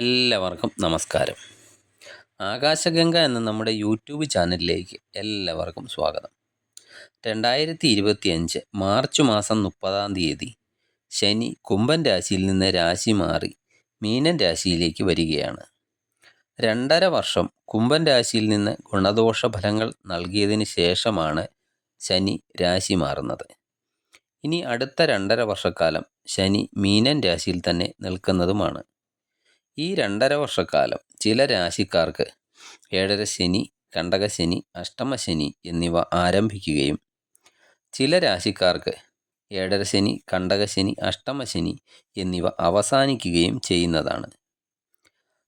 എല്ലാവർക്കും നമസ്കാരം. ആകാശഗംഗ എന്ന നമ്മുടെ യൂട്യൂബ് ചാനലിലേക്ക് എല്ലാവർക്കും സ്വാഗതം. രണ്ടായിരത്തി ഇരുപത്തിയഞ്ച് മാർച്ച് മാസം മുപ്പതാം തീയതി ശനി കുംഭൻ രാശിയിൽ നിന്ന് രാശി മാറി മീനൻ രാശിയിലേക്ക് വരികയാണ്. രണ്ടര വർഷം കുംഭൻ രാശിയിൽ നിന്ന് ഗുണദോഷ ഫലങ്ങൾ നൽകിയതിന് ശേഷമാണ് ശനി രാശി മാറുന്നത്. ഇനി അടുത്ത രണ്ടര വർഷക്കാലം ശനി മീനൻ രാശിയിൽ തന്നെ നിൽക്കുന്നതുമാണ്. ഈ രണ്ടര വർഷക്കാലം ചില രാശിക്കാർക്ക് ഏഴര ശനി കണ്ടകശനി അഷ്ടമശനി എന്നിവ ആരംഭിക്കുകയും ചില രാശിക്കാർക്ക് ഏഴര ശനി കണ്ടകശനി അഷ്ടമശനി എന്നിവ അവസാനിക്കുകയും ചെയ്യുന്നതാണ്.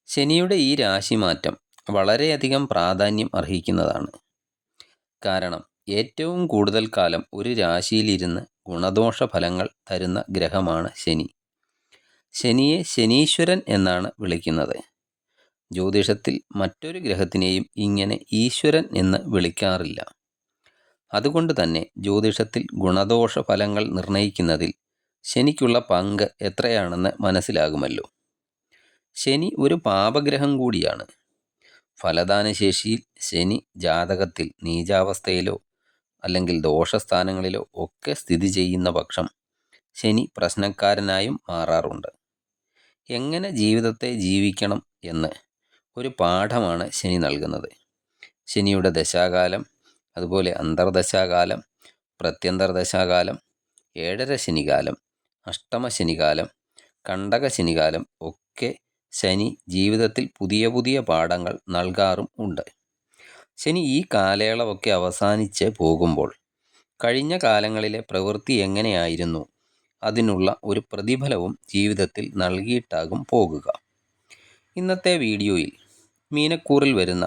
ശനിയുടെ ഈ രാശി രാശിമാറ്റം വളരെയധികം പ്രാധാന്യം അർഹിക്കുന്നതാണ്. കാരണം ഏറ്റവും കൂടുതൽ കാലം ഒരു രാശിയിലിരുന്ന് ഗുണദോഷ ഫലങ്ങൾ തരുന്ന ഗ്രഹമാണ് ശനി. ശനിയെ ശനീശ്വരൻ എന്നാണ് വിളിക്കുന്നത്. ജ്യോതിഷത്തിൽ മറ്റൊരു ഗ്രഹത്തിനെയും ഇങ്ങനെ ഈശ്വരൻ എന്ന് വിളിക്കാറില്ല. അതുകൊണ്ട് തന്നെ ജ്യോതിഷത്തിൽ ഗുണദോഷ ഫലങ്ങൾ നിർണയിക്കുന്നതിൽ ശനിക്കുള്ള പങ്ക് എത്രയാണെന്ന് മനസ്സിലാകുമല്ലോ. ശനി ഒരു പാപഗ്രഹം കൂടിയാണ്. ഫലദാനശേഷിയിൽ ശനി ജാതകത്തിൽ നീചാവസ്ഥയിലോ അല്ലെങ്കിൽ ദോഷസ്ഥാനങ്ങളിലോ ഒക്കെ സ്ഥിതി ചെയ്യുന്ന പക്ഷം ശനി പ്രശ്നക്കാരനായും മാറാറുണ്ട്. എങ്ങനെ ജീവിതത്തെ ജീവിക്കണം എന്ന് ഒരു പാഠമാണ് ശനി നൽകുന്നത്. ശനിയുടെ ദശാകാലം അതുപോലെ അന്തർദശാകാലം പ്രത്യന്തർദശാകാലം ഏഴര ശനികാലം അഷ്ടമ ശനികാലം കണ്ടക ശനികാലം ഒക്കെ ശനി ജീവിതത്തിൽ പുതിയ പുതിയ പാഠങ്ങൾ നൽകാറും ഉണ്ട്. ശനി ഈ കാലയളവൊക്കെ അവസാനിച്ച് പോകുമ്പോൾ കഴിഞ്ഞ കാലങ്ങളിലെ പ്രവൃത്തി എങ്ങനെയായിരുന്നു? അതിനുള്ള ഒരു പ്രതിഫലവും ജീവിതത്തിൽ നൽകിയിട്ടാകും പോകുക. ഇന്നത്തെ വീഡിയോയിൽ മീനക്കൂറിൽ വരുന്ന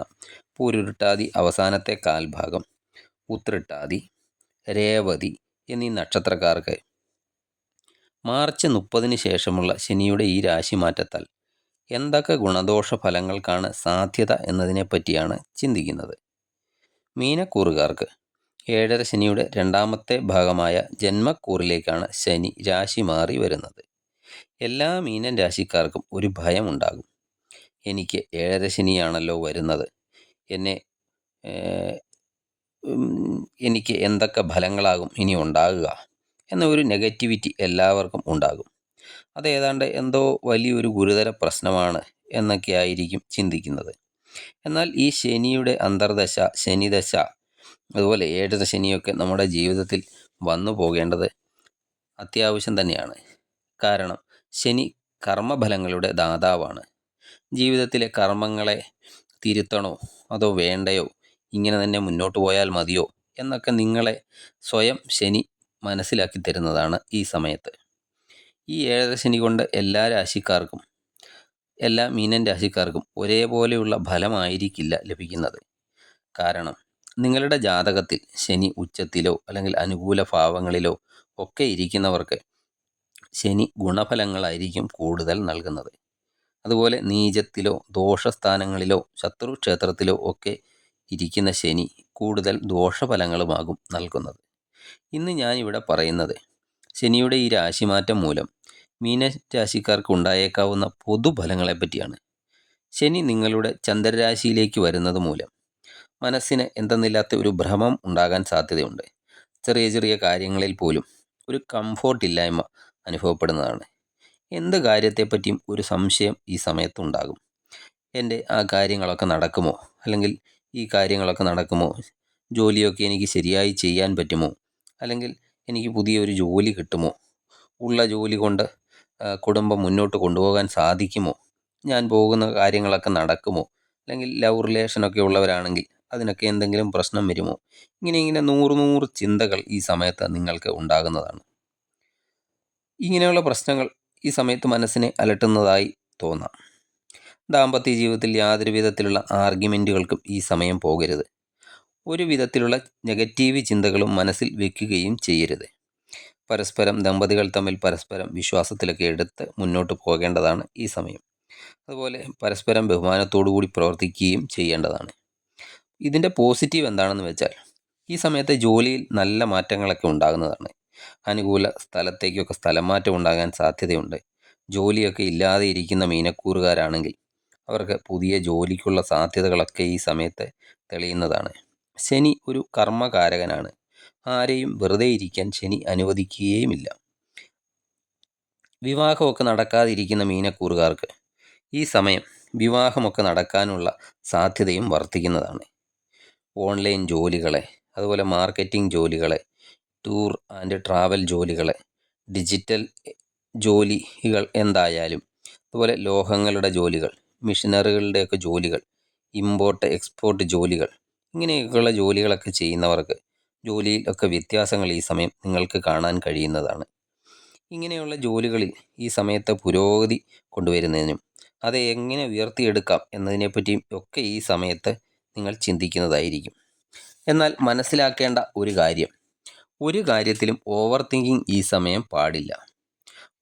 പൂരുരുട്ടാതി അവസാനത്തെ കാൽഭാഗം ഉത്രട്ടാതി രേവതി എന്നീ നക്ഷത്രക്കാർക്ക് മാർച്ച് മുപ്പതിന് ശേഷമുള്ള ശനിയുടെ ഈ രാശിമാറ്റത്താൽ എന്തൊക്കെ ഗുണദോഷ ഫലങ്ങൾക്കാണ് സാധ്യത എന്നതിനെപ്പറ്റിയാണ് ചിന്തിക്കുന്നത്. മീനക്കൂറുകാർക്ക് ഏഴര ശനിയുടെ രണ്ടാമത്തെ ഭാഗമായ ജന്മക്കൂറിലേക്കാണ് ശനി രാശി മാറി വരുന്നത്. എല്ലാ മീനൻ രാശിക്കാർക്കും ഒരു ഭയം ഉണ്ടാകും എനിക്ക് ഏഴര ശനിയാണല്ലോ വരുന്നത്. എന്നെ എനിക്ക് എന്തൊക്കെ ഫലങ്ങളാകും ഇനി ഉണ്ടാകുക എന്ന ഒരു നെഗറ്റിവിറ്റി എല്ലാവർക്കും ഉണ്ടാകും. അത് ഏതാണ്ട് എന്തോ വലിയൊരു ഗുരുതര പ്രശ്നമാണ് എന്നൊക്കെ ആയിരിക്കും ചിന്തിക്കുന്നത്. എന്നാൽ ഈ ശനിയുടെ അന്തർദശ ശനിദശ അതുപോലെ ഏഴര ശനിയൊക്കെ നമ്മുടെ ജീവിതത്തിൽ വന്നു പോകേണ്ടത് അത്യാവശ്യം തന്നെയാണ്. കാരണം ശനി കർമ്മഫലങ്ങളുടെ ദാതാവാണ്. ജീവിതത്തിലെ കർമ്മങ്ങളെ തിരുത്തണോ അതോ വേണ്ടയോ? ഇങ്ങനെ തന്നെ മുന്നോട്ട് പോയാൽ മതിയോ? എന്നൊക്കെ നിങ്ങളെ സ്വയം ശനി മനസ്സിലാക്കി തരുന്നതാണ് ഈ സമയത്ത്. ഈ ഏഴര ശനി കൊണ്ട് എല്ലാ രാശിക്കാർക്കും എല്ലാ മീനൻ രാശിക്കാർക്കും ഒരേപോലെയുള്ള ഫലമായിരിക്കില്ല ലഭിക്കുന്നത്. കാരണം നിങ്ങളുടെ ജാതകത്തിൽ ശനി ഉച്ചത്തിലോ അല്ലെങ്കിൽ അനുകൂല ഭാവങ്ങളിലോ ഒക്കെ ഇരിക്കുന്നവർക്ക് ശനി ഗുണഫലങ്ങളായിരിക്കും കൂടുതൽ നൽകുന്നത്. അതുപോലെ നീചത്തിലോ ദോഷസ്ഥാനങ്ങളിലോ ശത്രുക്ഷേത്രത്തിലോ ഒക്കെ ഇരിക്കുന്ന ശനി കൂടുതൽ ദോഷഫലങ്ങളുമാകും നൽകുന്നത്. ഇന്ന് ഞാനിവിടെ പറയുന്നത് ശനിയുടെ ഈ രാശിമാറ്റം മൂലം മീനരാശിക്കാർക്ക് ഉണ്ടായേക്കാവുന്ന പൊതുഫലങ്ങളെ പറ്റിയാണ് ശനി നിങ്ങളുടെ ചന്ദ്രരാശിയിലേക്ക് വരുന്നത് മൂലം മനസ്സിന് എന്തെന്നില്ലാത്ത ഒരു ഭ്രമം ഉണ്ടാകാൻ സാധ്യതയുണ്ട്. ചെറിയ ചെറിയ കാര്യങ്ങളിൽ പോലും ഒരു കംഫോർട്ടില്ലായ്മ അനുഭവപ്പെടുന്നതാണ്. എന്ത് കാര്യത്തെപ്പറ്റിയും ഒരു സംശയം ഈ സമയത്തുണ്ടാകും എന്റെ ആ കാര്യങ്ങളൊക്കെ നടക്കുമോ? അല്ലെങ്കിൽ ഈ കാര്യങ്ങളൊക്കെ നടക്കുമോ? ജോലിയൊക്കെ എനിക്ക് ശരിയായി ചെയ്യാൻ പറ്റുമോ? അല്ലെങ്കിൽ എനിക്ക് പുതിയൊരു ജോലി കിട്ടുമോ? ഉള്ള ജോലി കൊണ്ട് കുടുംബം മുന്നോട്ട് കൊണ്ടുപോകാൻ സാധിക്കുമോ? ഞാൻ പോകുന്ന കാര്യങ്ങളൊക്കെ നടക്കുമോ? അല്ലെങ്കിൽ ലവ് റിലേഷനൊക്കെ ഉള്ളവരാണെങ്കിൽ അതിനൊക്കെ എന്തെങ്കിലും പ്രശ്നം വരുമോ? ഇങ്ങനെ ഇങ്ങനെ നൂറ് നൂറ് ചിന്തകൾ ഈ സമയത്ത് നിങ്ങൾക്ക് ഉണ്ടാകുന്നതാണ്. ഇങ്ങനെയുള്ള പ്രശ്നങ്ങൾ ഈ സമയത്ത് മനസ്സിനെ അലട്ടുന്നതായി തോന്നാം. ദാമ്പത്യ ജീവിതത്തിൽ യാതൊരു വിധത്തിലുള്ള ആർഗ്യുമെന്റുകൾക്കും ഈ സമയം പോകരുത്. ഒരു വിധത്തിലുള്ള നെഗറ്റീവ് ചിന്തകളും മനസ്സിൽ വെക്കുകയും ചെയ്യരുത്. പരസ്പരം ദമ്പതികൾ തമ്മിൽ പരസ്പരം വിശ്വാസത്തിലൊക്കെ എടുത്ത് മുന്നോട്ട് പോകേണ്ടതാണ് ഈ സമയം. അതുപോലെ പരസ്പരം ബഹുമാനത്തോടു കൂടി പ്രവർത്തിക്കുകയും ചെയ്യേണ്ടതാണ്. ഇതിന്റെ പോസിറ്റീവ് എന്താണെന്ന് വെച്ചാൽ ഈ സമയത്തെ ജോലിയിൽ നല്ല മാറ്റങ്ങളൊക്കെ ഉണ്ടാകുന്നതാണ്. അനുകൂല സ്ഥലത്തേക്കൊക്കെ സ്ഥലം മാറ്റം ഉണ്ടാകാൻ സാധ്യതയുണ്ട്. ജോലിയൊക്കെ ഇല്ലാതെ ഇരിക്കുന്ന മീനക്കൂറുകാരാണെങ്കിൽ അവർക്ക് പുതിയ ജോലിക്കുള്ള സാധ്യതകളൊക്കെ ഈ സമയത്ത് തെളിയുന്നതാണ്. ശനി ഒരു കർമ്മകാരകനാണ്. ആരെയും വെറുതെ ഇരിക്കാൻ ശനി അനുവദിക്കുകയുമില്ല. വിവാഹമൊക്കെ നടക്കാതിരിക്കുന്ന മീനക്കൂറുകാർക്ക് ഈ സമയം വിവാഹമൊക്കെ നടക്കാനുള്ള സാധ്യതയും വർദ്ധിക്കുന്നതാണ്. ഓൺലൈൻ ജോലികളെ അതുപോലെ മാർക്കറ്റിംഗ് ജോലികളെ ടൂർ ആൻഡ് ട്രാവൽ ജോലികളെ ഡിജിറ്റൽ ജോലികൾ എന്തായാലും അതുപോലെ ലോഹങ്ങളുടെ ജോലികൾ മിഷനറികളുടെയൊക്കെ ജോലികൾ ഇമ്പോർട്ട് എക്സ്പോർട്ട് ജോലികൾ ഇങ്ങനെയൊക്കെയുള്ള ജോലികളൊക്കെ ചെയ്യുന്നവർക്ക് ജോലിയിലൊക്കെ വ്യത്യാസങ്ങൾ ഈ സമയം നിങ്ങൾക്ക് കാണാൻ കഴിയുന്നതാണ്. ഇങ്ങനെയുള്ള ജോലികളിൽ ഈ സമയത്തെ പുരോഗതി കൊണ്ടുവരുന്നതിനും അത് എങ്ങനെ ഉയർത്തിയെടുക്കാം എന്നതിനെപ്പറ്റിയും ഒക്കെ ഈ സമയത്ത് നിങ്ങൾ ചിന്തിക്കുന്നതായിരിക്കും. എന്നാൽ മനസ്സിലാക്കേണ്ട ഒരു കാര്യം. ഒരു കാര്യത്തിലും ഓവർ തിങ്കിങ് ഈ സമയം പാടില്ല.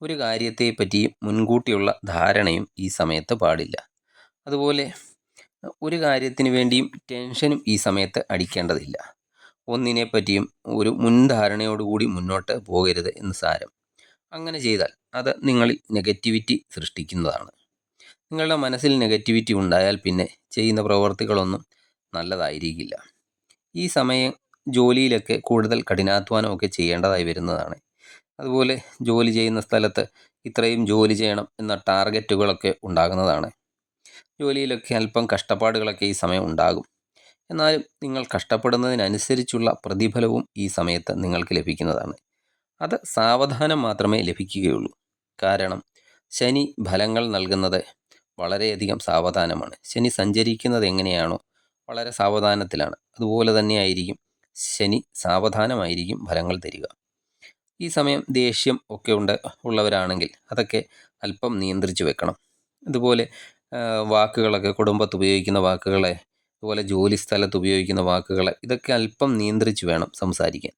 ഒരു കാര്യത്തെപ്പറ്റി മുൻകൂട്ടിയുള്ള ധാരണയും ഈ സമയത്ത് പാടില്ല. അതുപോലെ ഒരു കാര്യത്തിന് വേണ്ടിയും ടെൻഷനും ഈ സമയത്ത് അടിക്കേണ്ടതില്ല. ഒന്നിനെ പറ്റിയും ഒരു മുൻധാരണയോടുകൂടി മുന്നോട്ട് പോകരുത് എന്ന് സാരം. അങ്ങനെ ചെയ്താൽ അത് നിങ്ങളിൽ നെഗറ്റിവിറ്റി സൃഷ്ടിക്കുന്നതാണ്. നിങ്ങളുടെ മനസ്സിൽ നെഗറ്റിവിറ്റി ഉണ്ടായാൽ പിന്നെ ചെയ്യുന്ന പ്രവർത്തികളൊന്നും നല്ലതായിരിക്കില്ല. ഈ സമയം ജോലിയിലൊക്കെ കൂടുതൽ കഠിനാധ്വാനമൊക്കെ ചെയ്യേണ്ടതായി വരുന്നതാണ്. അതുപോലെ ജോലി ചെയ്യുന്ന സ്ഥലത്ത് ഇത്രയും ജോലി ചെയ്യണം എന്ന ടാർഗറ്റുകളൊക്കെ ഉണ്ടാകുന്നതാണ്. ജോലിയിലൊക്കെ അല്പം കഷ്ടപ്പാടുകളൊക്കെ ഈ സമയം ഉണ്ടാകും. എന്നാലും നിങ്ങൾ കഷ്ടപ്പെടുന്നതിനനുസരിച്ചുള്ള പ്രതിഫലവും ഈ സമയത്ത് നിങ്ങൾക്ക് ലഭിക്കുന്നതാണ്. അത് സാവധാനം മാത്രമേ ലഭിക്കുകയുള്ളൂ. കാരണം ശനി ഫലങ്ങൾ നൽകുന്നത് വളരെയധികം സാവധാനമാണ്. ശനി സഞ്ചരിക്കുന്നത് എങ്ങനെയാണോ വളരെ സാവധാനത്തിലാണ്. അതുപോലെ തന്നെയായിരിക്കും ശനി സാവധാനമായിരിക്കും ഫലങ്ങൾ തരിക. ഈ സമയം ദേഷ്യം ഒക്കെ ഉണ്ട് ഉള്ളവരാണെങ്കിൽ അതൊക്കെ അല്പം നിയന്ത്രിച്ചു വെക്കണം. അതുപോലെ വാക്കുകളൊക്കെ കുടുംബത്ത് ഉപയോഗിക്കുന്ന വാക്കുകളെ അതുപോലെ ജോലി സ്ഥലത്ത് ഉപയോഗിക്കുന്ന വാക്കുകളെ ഇതൊക്കെ അല്പം നിയന്ത്രിച്ച് വേണം സംസാരിക്കാൻ.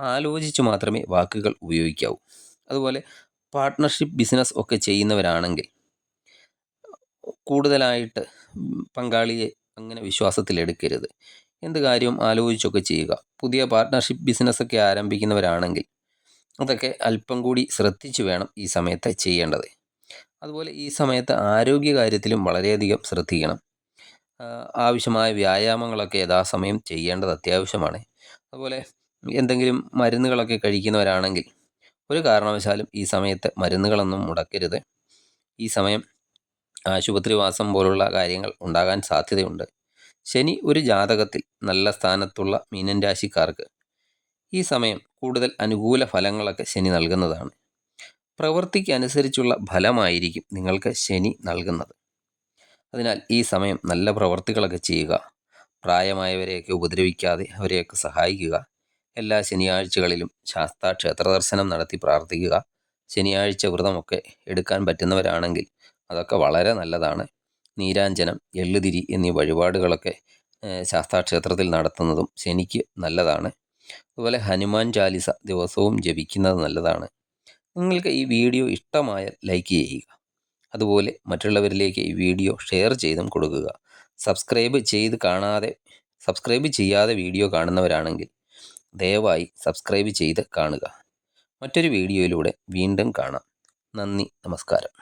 ആലോചിച്ച് മാത്രമേ വാക്കുകൾ ഉപയോഗിക്കാവൂ. അതുപോലെ പാർട്ട്ണർഷിപ്പ് ബിസിനസ് ഒക്കെ ചെയ്യുന്നവരാണെങ്കിൽ കൂടുതലായിട്ട് പങ്കാളിയെ അങ്ങനെ വിശ്വാസത്തിലെടുക്കരുത് എന്ത് കാര്യവും ആലോചിച്ചൊക്കെ ചെയ്യുക. പുതിയ പാർട്ട്ണർഷിപ്പ് ബിസിനസ്സൊക്കെ ആരംഭിക്കുന്നവരാണെങ്കിൽ അതൊക്കെ അല്പം കൂടി ശ്രദ്ധിച്ച് വേണം ഈ സമയത്ത് ചെയ്യേണ്ടത്. അതുപോലെ ഈ സമയത്ത് ആരോഗ്യ കാര്യത്തിലും വളരെയധികം ശ്രദ്ധിക്കണം. ആവശ്യമായ വ്യായാമങ്ങളൊക്കെ യഥാസമയം ചെയ്യേണ്ടത് അത്യാവശ്യമാണ്. അതുപോലെ എന്തെങ്കിലും മരുന്നുകളൊക്കെ കഴിക്കുന്നവരാണെങ്കിൽ ഒരു കാരണവശാലും ഈ സമയത്ത് മരുന്നുകളൊന്നും മുടക്കരുത്. ഈ സമയം ആശുപത്രിവാസം പോലുള്ള കാര്യങ്ങൾ ഉണ്ടാകാൻ സാധ്യതയുണ്ട്. ശനി ഒരു ജാതകത്തിൽ നല്ല സ്ഥാനത്തുള്ള മീനൻ രാശിക്കാർക്ക് ഈ സമയം കൂടുതൽ അനുകൂല ഫലങ്ങളൊക്കെ ശനി നൽകുന്നതാണ്. പ്രവൃത്തിക്ക് അനുസരിച്ചുള്ള ഫലമായിരിക്കും നിങ്ങൾക്ക് ശനി നൽകുന്നത്. അതിനാൽ ഈ സമയം നല്ല പ്രവർത്തികളൊക്കെ ചെയ്യുക പ്രായമായവരെയൊക്കെ ഉപദ്രവിക്കാതെ അവരെയൊക്കെ സഹായിക്കുക എല്ലാ ശനിയാഴ്ചകളിലും ശാസ്താ ക്ഷേത്ര ദർശനം നടത്തി പ്രാർത്ഥിക്കുക ശനിയാഴ്ച വ്രതമൊക്കെ എടുക്കാൻ പറ്റുന്നവരാണെങ്കിൽ അതൊക്കെ വളരെ നല്ലതാണ്. നീരാഞ്ജനം എള്ളുതിരി എന്നീ വഴിപാടുകളൊക്കെ ശാസ്താക്ഷേത്രത്തിൽ നടത്തുന്നതും ശനിക്ക് നല്ലതാണ്. അതുപോലെ ഹനുമാൻ ചാലിസ ദിവസവും ജപിക്കുന്നത് നല്ലതാണ്. നിങ്ങൾക്ക് ഈ വീഡിയോ ഇഷ്ടമായാൽ ലൈക്ക് ചെയ്യുക. അതുപോലെ മറ്റുള്ളവരിലേക്ക് ഈ വീഡിയോ ഷെയർ ചെയ്തും കൊടുക്കുക. സബ്സ്ക്രൈബ് ചെയ്ത് കാണാതെ സബ്സ്ക്രൈബ് ചെയ്യാതെ വീഡിയോ കാണുന്നവരാണെങ്കിൽ ദയവായി സബ്സ്ക്രൈബ് ചെയ്ത് കാണുക. മറ്റൊരു വീഡിയോയിലൂടെ വീണ്ടും കാണാം. നന്ദി നമസ്കാരം.